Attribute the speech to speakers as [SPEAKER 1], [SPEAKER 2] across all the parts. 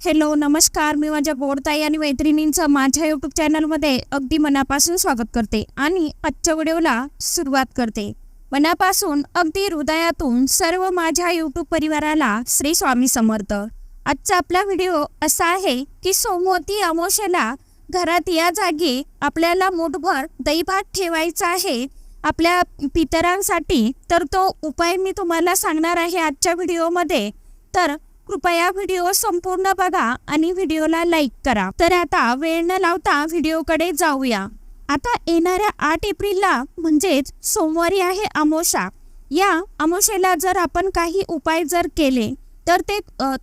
[SPEAKER 1] Hello नमस्कार. मी माझ्या बोडताई आणि मैत्रिणींचं माझ्या यूट्यूब चॅनलमध्ये अगदी मनापासून स्वागत करते आणि आजच्या व्हिडिओला सुरुवात करते. मनापासून अगदी हृदयातून सर्व माझ्या यूट्यूब परिवाराला श्री स्वामी समर्थ. आजचा आपला व्हिडिओ असा आहे की सोमवती अमावस्येला घरात या जागी आपल्याला मोठभर दहीभात ठेवायचा आहे. आपल्या पितरांसाठी तर तो उपाय मी तुम्हाला सांगणार आहे आजच्या व्हिडिओमध्ये. तर कृपया व्हिडिओ संपूर्ण बघा आणि व्हिडिओला लाईक करा. तर आता वेळ न लावता व्हिडिओकडे जाऊया. आता येणाऱ्या आठ एप्रिलला म्हणजेच सोमवारी आहे अमोशा या अमोशेला जर आपण काही उपाय जर केले तर ते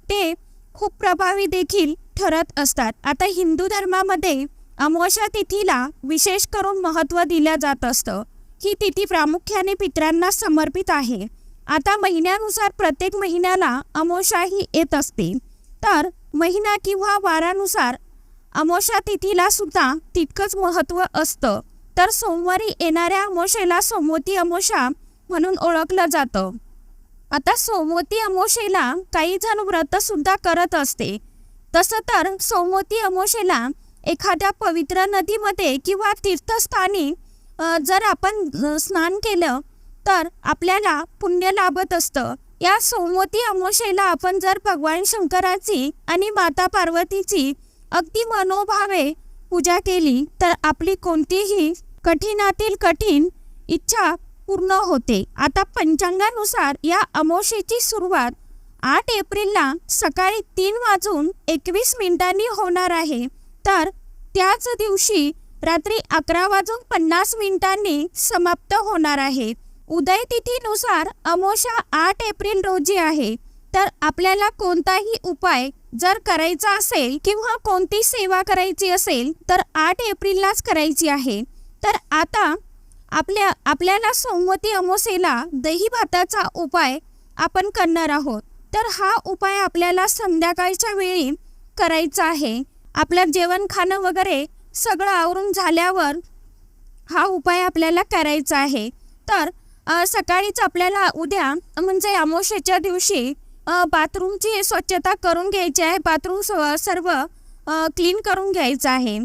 [SPEAKER 1] ते खूप प्रभावी देखील ठरत असतात. आता हिंदू धर्मामध्ये अमोशा तिथीला विशेष करून महत्त्व दिलं जात असतं. ही तिथी प्रामुख्याने पितरांना समर्पित आहे. आता महिन्यानुसार प्रत्येक महिन्याला अमोशाही ही येत असते. तर महिना किंवा वारानुसार अमोशा तिथीला सुद्धा तितकंच महत्त्व असतं. तर सोमवारी येणाऱ्या अमोशेला सोमवती अमोशा म्हणून ओळखलं जातं. आता सोमवती अमोशेला काही जण व्रतसुद्धा करत असते. तसं तर सोमवती अमोशेला एखाद्या पवित्र नदीमध्ये किंवा तीर्थस्थानी जर आपण स्नान केलं तर आपल्याला पुण्य लाभत असतं. या सोमवती अमावस्येला आपण जर भगवान शंकराची आणि माता पार्वतीची अगदी मनोभावे पूजा केली तर आपली कोणतीही कठीणातील कठीण इच्छा पूर्ण होते. आता पंचांगानुसार या अमावस्येची सुरुवात आठ एप्रिलला सकाळी तीन वाजून एकवीस मिनिटांनी होणार आहे. तर त्याच दिवशी रात्री अकरा वाजून पन्नास मिनिटांनी समाप्त होणार आहे. उदय तिथीनुसार आठ एप्रिल रोजी आहे. तर आपल्याला कोणताही उपाय जर करायचा असेल किंवा कोणती सेवा करायची असेल तर आठ एप्रिललाच करायची आहे. तर आता आपल्या आपल्याला सोमवती अमोसेला दही भाताचा उपाय आपण करणार आहोत. तर हा उपाय आपल्याला संध्याकाळच्या वेळी करायचा आहे. आपलं जेवण खाणं वगैरे सगळं आवरून झाल्यावर हा उपाय आपल्याला करायचा आहे. तर सकाळीच आपल्याला उद्या म्हणजे अमावस्येच्या दिवशी बाथरूमची स्वच्छता करून घ्यायची आहे. बाथरूम स- सर्व क्लीन करून घ्यायचं आहे.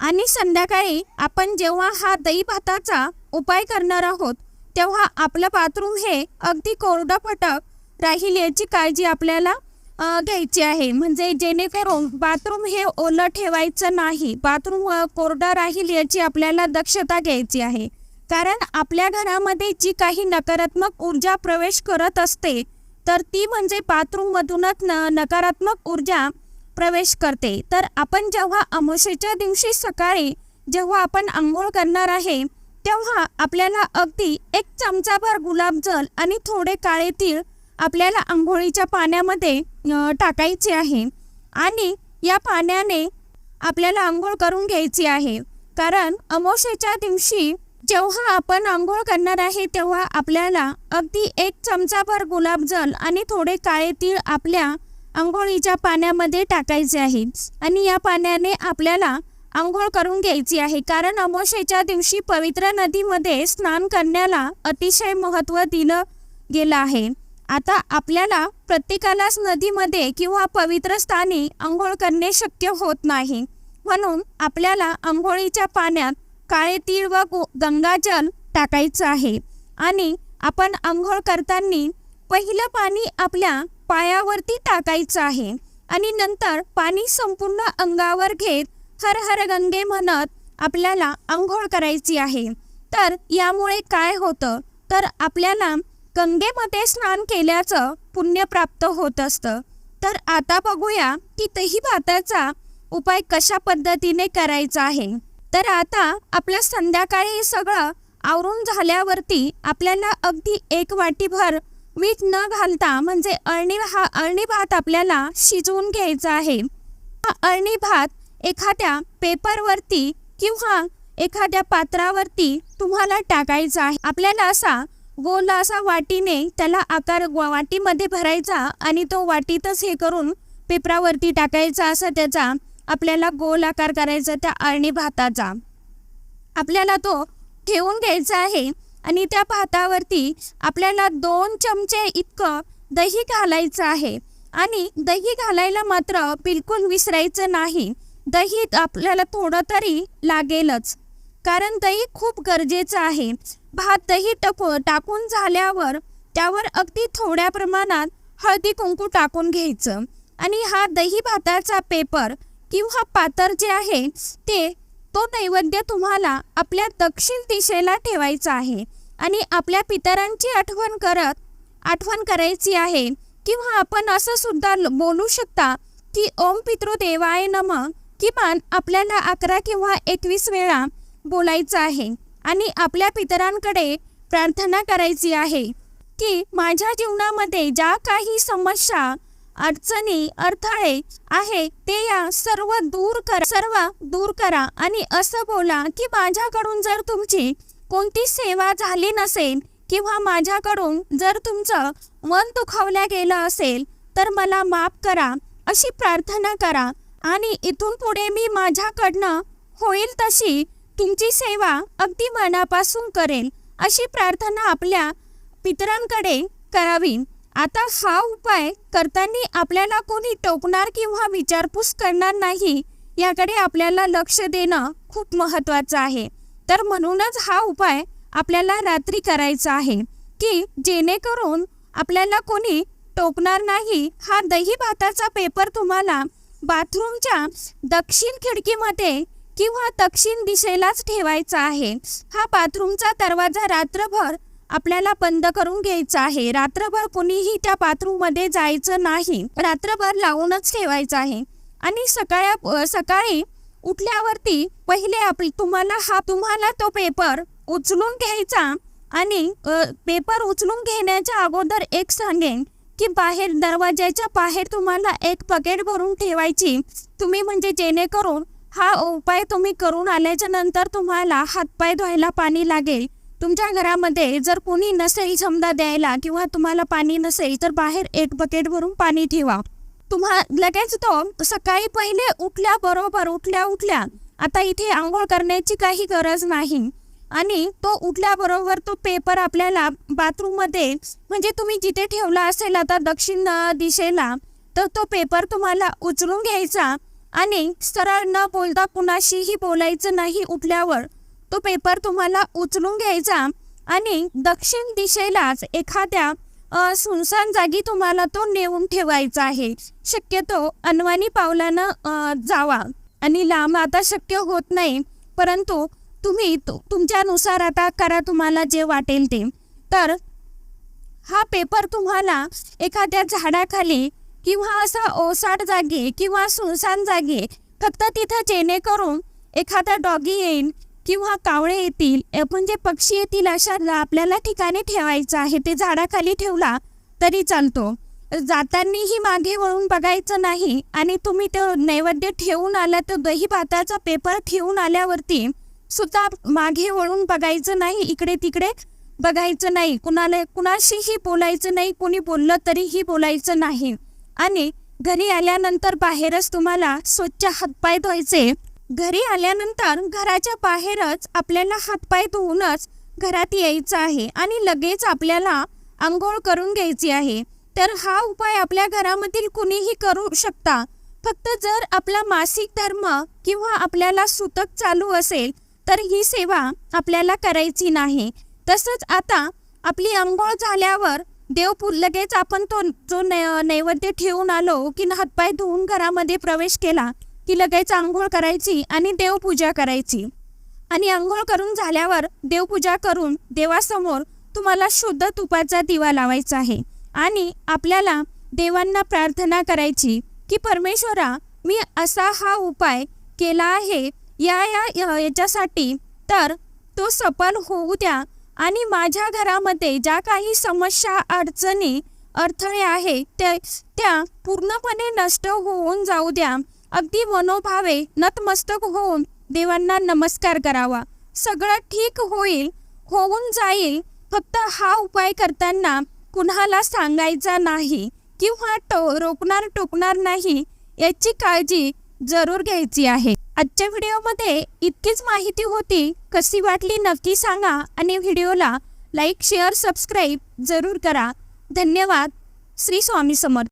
[SPEAKER 1] आणि संध्याकाळी आपण जेव्हा हा दही भाताचा उपाय करणार आहोत तेव्हा आपलं बाथरूम हे अगदी कोरडं फटक राहील याची काळजी आपल्याला घ्यायची आहे. म्हणजे जेणेकरून बाथरूम हे ओलं ठेवायचं नाही. बाथरूम कोरडं राहील याची आपल्याला दक्षता घ्यायची आहे. कारण आपल्या घरामध्ये जी काही नकारात्मक ऊर्जा प्रवेश करत असते तर ती म्हणजे बाथरूममधूनच न नकारात्मक ऊर्जा प्रवेश करते. तर आपण जेव्हा अमावस्येच्या दिवशी सकाळी जेव्हा आपण आंघोळ करणार आहे तेव्हा आपल्याला अगदी एक चमचाभर गुलाबजल आणि थोडे काळे तीळ आपल्याला आंघोळीच्या पाण्यामध्ये टाकायचे आहे. आणि या पाण्याने आपल्याला आंघोळ करून घ्यायची आहे. कारण अमावस्येच्या दिवशी जेव्हा आपण आंघोळ करणार आहे तेव्हा आपल्याला अगदी एक चमचाभर गुलाबजल आणि थोडे काळे तीळ आपल्या आंघोळीच्या पाण्यामध्ये टाकायचे आहेत आणि या पाण्याने आपल्याला आंघोळ करून घ्यायची आहे. कारण अमोशेच्या दिवशी पवित्र नदीमध्ये स्नान करण्याला अतिशय महत्त्व दिलं गेलं आहे. आता आपल्याला प्रत्येकालाच नदीमध्ये किंवा पवित्र स्थानी आंघोळ करणे शक्य होत नाही. म्हणून आपल्याला आंघोळीच्या पाण्यात काळे तीळ व गंगाजल टाकायचं आहे. आणि आपण आंघोळ करताना पहिलं पाणी आपल्या पायावरती टाकायचं आहे. आणि नंतर पाणी संपूर्ण अंगावर घेत हर हर गंगे म्हणत आपल्याला आंघोळ करायची आहे. तर यामुळे काय होतं? तर आपल्याला गंगेमध्ये स्नान केल्याचं पुण्य प्राप्त होत असतं. तर आता बघूया की दही भाताचा उपाय कशा पद्धतीने करायचा आहे? तर आता आपलं संध्याकाळी सगळं आवरून झाल्यावरती आपल्याला अगदी एक वाटीभर मीठ न घालता म्हणजे अळणी हा अळणी भात आपल्याला शिजवून घ्यायचा आहे. हा अळणी भात एखाद्या पेपरवरती किंवा एखाद्या पात्रावरती तुम्हाला टाकायचा आहे. आपल्याला असा गोल असा वाटीने त्याला आकार वाटीमध्ये भरायचा आणि तो वाटीतच हे करून पेपरावरती टाकायचा असा त्याचा आपल्याला गोल आकार करायचा त्या अळणी भाताचा. आपल्याला तो ठेवून घ्यायचा आहे आणि त्या भातावरती आपल्याला दोन चमचे इतकं दही घालायचं आहे. आणि दही घालायला मात्र बिलकुल विसरायचं नाही. दही आपल्याला थोडं तरी लागेलच. कारण दही खूप गरजेचं आहे. भात दही टाकू टाकून झाल्यावर त्यावर अगदी थोड्या प्रमाणात हळदी कुंकू टाकून घ्यायचं. आणि हा दही भाताचा पेपर किंवा पातर जे आहे ते तो नैवेद्य तुम्हाला आपल्या दक्षिण दिशेला ठेवायचा आहे. आणि आपल्या पितरांची आठवण करत आठवण करायची आहे. किंवा आपण असं सुद्धा बोलू शकता की ओम पितृदेवाय नम किमान आपल्याला अकरा किंवा एकवीस वेळा बोलायचं आहे. आणि आपल्या पितरांकडे प्रार्थना करायची आहे की माझ्या जीवनामध्ये ज्या काही समस्या अडचणी अडथळे आहे ते या सर्व दूर करा सर्व दूर करा आणि असं बोला की माझ्याकडून जर तुमची कोणती सेवा झाली नसेल किंवा माझ्याकडून जर तुमचं मन दुखावल्या गेलं असेल तर मला माफ करा अशी प्रार्थना करा आणि इथून पुढे मी माझ्याकडनं होईल तशी तुमची सेवा अगदी मनापासून करेल अशी प्रार्थना आपल्या पितरांकडे करावी. आता हा उपाय करताना आपल्याला कोणी टोकणार किंवा विचारपूस करणार नाही याकडे आपल्याला लक्ष देणं खूप महत्त्वाचं आहे. तर म्हणूनच हा उपाय आपल्याला रात्री करायचा आहे की जेणेकरून आपल्याला कोणी टोकणार नाही. हा दही भाताचा पेपर तुम्हाला बाथरूमच्या दक्षिण खिडकीमध्ये किंवा दक्षिण दिशेलाच ठेवायचा आहे. हा बाथरूमचा दरवाजा रात्रभर आपल्याला बंद करून घ्यायचा आहे. रात्रभर कुणीही त्या बाथरूममध्ये जायचं नाही. रात्रभर लावूनच ठेवायचं आहे. आणि सकाळ सकाळी उठल्यावरती पहिले आप तुम्हाला हा तुम्हाला तो पेपर उचलून घ्यायचा आणि पेपर उचलून घेण्याच्या अगोदर एक सांगेन की बाहेर दरवाजाच्या बाहेर तुम्हाला एक पकेट भरून ठेवायची. तुम्ही म्हणजे जेणेकरून हा उपाय तुम्ही करून आल्याच्यानंतर तुम्हाला हातपाय धुवायला पाणी लागेल. तुमच्या घरामध्ये जर कोणी नसेल समजा द्यायला किंवा तुम्हाला पाणी नसेल तर बाहेर एक बकेट भरून पाणी ठेवा. तुम्हा लगेच तो सकाळी पहिले उठल्या बरोबर उठल्या उठल्या आता इथे आंघोळ करण्याची काही गरज नाही. आणि तो उठल्याबरोबर तो पेपर आपल्याला बाथरूममध्ये म्हणजे तुम्ही जिथे ठेवला असेल आता दक्षिण दिशेला तर तो पेपर तुम्हाला उचलून घ्यायचा. आणि सरळ न बोलता कुणाशीही बोलायचं नाही उठल्यावर. तो पेपर तुम्हाला उचलून घ्यायचा आणि दक्षिण दिशेलाच एखाद्या सुनसान जागी तुम्हाला तो नेऊन ठेवायचा आहे. शक्यतो अनवाणी पावलानं जावा आणि लांब आता शक्य होत नाही परंतु तुम्ही तु- तुमच्यानुसार आता करा तुम्हाला जे वाटेल ते. तर हा पेपर तुम्हाला एखाद्या झाडाखाली किंवा असा ओसाड जागी किंवा सुनसान जागी फक्त तिथं जेणेकरून एखादा डॉगी येईल किंवा कावळे येतील म्हणजे पक्षी येतील अशा आपल्याला ठिकाणी ठेवायचं आहे. ते झाडाखाली ठेवला तरी चालतो. जातानीही मागे वळून बघायचं नाही आणि तुम्ही तो नैवेद्य ठेवून आला तर दही भाताचा पेपर ठेवून आल्यावरती सुद्धा मागे वळून बघायचं नाही इकडे तिकडे बघायचं नाही. कुणाला कुणाशीही बोलायचं नाही कोणी बोललं तरीही बोलायचं नाही. आणि घरी आल्यानंतर बाहेरच तुम्हाला स्वच्छ हातपाय धुवायचे घरी आल्यानंतर घराच्या बाहेरच आपल्याला हातपाय धुवूनच घरात यायचं आहे आणि लगेच आपल्याला आंघोळ करून घ्यायची आहे. तर हा उपाय आपल्या घरामधील कुणीही करू शकता. फक्त जर आपला मासिक धर्म किंवा आपल्याला सुतक चालू असेल तर ही सेवा आपल्याला करायची नाही. तसंच आता आपली आंघोळ झाल्यावर देवपू लगेच आपण तो जो नै नैवेद्य ठेवून आलो की हातपाय धुवून घरामध्ये प्रवेश केला. की लगेच आंघोळ करायची आणि देवपूजा करायची. आणि आंघोळ करून झाल्यावर देवपूजा करून देवासमोर तुम्हाला शुद्ध तुपाचा दिवा लावायचा आहे. आणि आपल्याला देवांना प्रार्थना करायची की परमेश्वरा मी असा हा उपाय केला आहे या या याच्यासाठी तर तो सफल होऊ द्या. आणि माझ्या घरामध्ये ज्या काही समस्या अडचणी अडथळे आहे ते त्या पूर्णपणे नष्ट होऊन जाऊ द्या. अगदी मनोभावे नतमस्तक होऊन देवांना नमस्कार करावा. सगळं ठीक होईल होऊन जाईल फक्त हा उपाय करताना कुणाला सांगायचा नाही किंवा टो रोखणार टोकणार नाही याची काळजी जरूर घ्यायची आहे. आजच्या व्हिडिओमध्ये इतकीच माहिती होती. कशी वाटली नक्की सांगा आणि व्हिडिओला लाईक शेअर सबस्क्राईब जरूर करा. धन्यवाद. श्री स्वामी समर्थ.